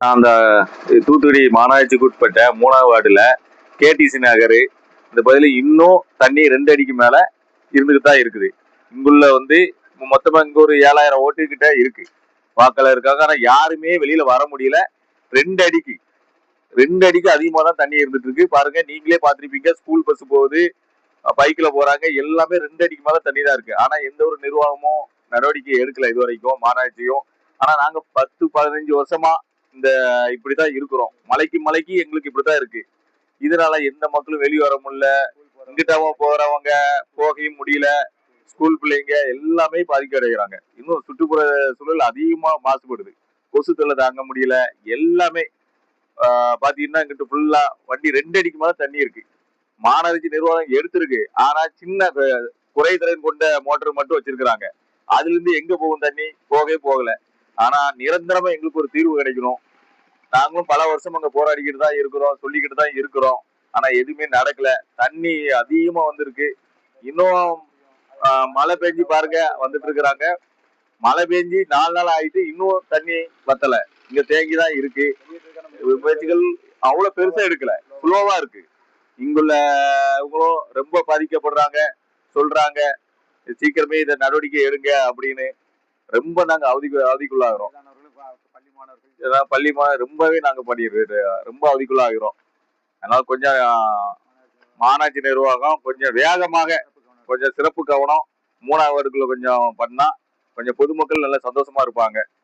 அந்த தூத்துக்குடி மாநகராட்சிக்கு உட்பட்ட மூணாவது வார்டில் கேடிசி நகர் இந்த பகுதியில் இன்னும் தண்ணி ரெண்டு அடிக்கு மேலே இருந்துக்கிட்டு தான் இருக்குது. இங்குள்ள வந்து மொத்தமாக இங்கே ஒரு ஏழாயிரம் ஓட்டுக்கிட்ட இருக்குது வாக்கில் இருக்காங்க. ஆனால் யாருமே வெளியில் வர முடியல. ரெண்டு அடிக்கு ரெண்டு அடிக்கு அதிகமாக தான் தண்ணி இருந்துட்டு இருக்கு. பாருங்க நீங்களே பார்த்துருப்பீங்க. ஸ்கூல் பஸ் போகுது பைக்கில் போகிறாங்க எல்லாமே ரெண்டு அடிக்கு மேலே தண்ணி தான் இருக்குது ஆனால் எந்த ஒரு நிர்வாகமும் நடவடிக்கை எடுக்கல இது வரைக்கும் மாநகராட்சியும். ஆனால் நாங்கள் பத்து பதினஞ்சு வருஷமாக இந்த இப்படிதான் இருக்கிறோம். மலைக்கு மலைக்கு எங்களுக்கு இப்படிதான் இருக்கு. இதனால எந்த மக்களும் வெளியே வர முடியல. இங்கிட்டாவும் போறவங்க போகையும் முடியல. ஸ்கூல் பிள்ளைங்க எல்லாமே பாதிக்கடைகிறாங்க இன்னும் சுற்றுப்புற சூழல் அதிகமா மாசுபடுது. கொசு தொல்லை தாங்க முடியல. எல்லாமே பாத்தீங்கன்னா இங்கிட்டு ஃபுல்லா வண்டி ரெண்டு அடிக்கு மேல தண்ணி இருக்கு. மாநகராட்சி நிர்வாகம் எடுத்திருக்கு. ஆனா சின்ன குறை குறைதிறன் கொண்ட மோட்டர் மட்டும் வச்சிருக்கிறாங்க. அதுல இருந்து எங்க போகும் தண்ணி? போகவே போகல. ஆனா நிரந்தரமா எங்களுக்கு ஒரு தீர்வு கிடைக்கணும். நாங்களும் பல வருஷம் அங்க போராடிக்கிட்டு தான் இருக்கிறோம் சொல்லிக்கிட்டு தான் இருக்கிறோம். ஆனா எதுவுமே நடக்கல. தண்ணி அதிகமா வந்திருக்கு. இன்னும் மழை பெஞ்சு பாருங்க வந்துட்டு இருக்கிறாங்க. மழை பெஞ்சு நாலு நாள் ஆயிட்டு இன்னும் தண்ணி வத்தல. இங்க தேங்கி தான் இருக்கு. முயற்சிகள் அவ்வளவு பெருசா எடுக்கல. ஸ்லோவா இருக்கு. இங்குள்ள இவங்களும் ரொம்ப பாதிக்கப்படுறாங்க. சொல்றாங்க சீக்கிரமே இதை நடவடிக்கை எடுங்க அப்படின்னு ரொம்ப நாங்க அவதி அவதிக்குள்ளாகிறோம். பள்ளி பள்ளி மா- ரொம்பவே நாங்க பண்ணிடுறது ரொம்ப அவதிக்குள்ளாகிறோம். அதனால கொஞ்சம் மாநாட்சி நிர்வாகம் கொஞ்சம் வேகமாக கொஞ்சம் சிறப்பு கவனம் மூணாவது வார்டுக்குள்ள கொஞ்சம் பண்ணா கொஞ்சம் பொதுமக்கள் நல்ல சந்தோஷமா இருப்பாங்க.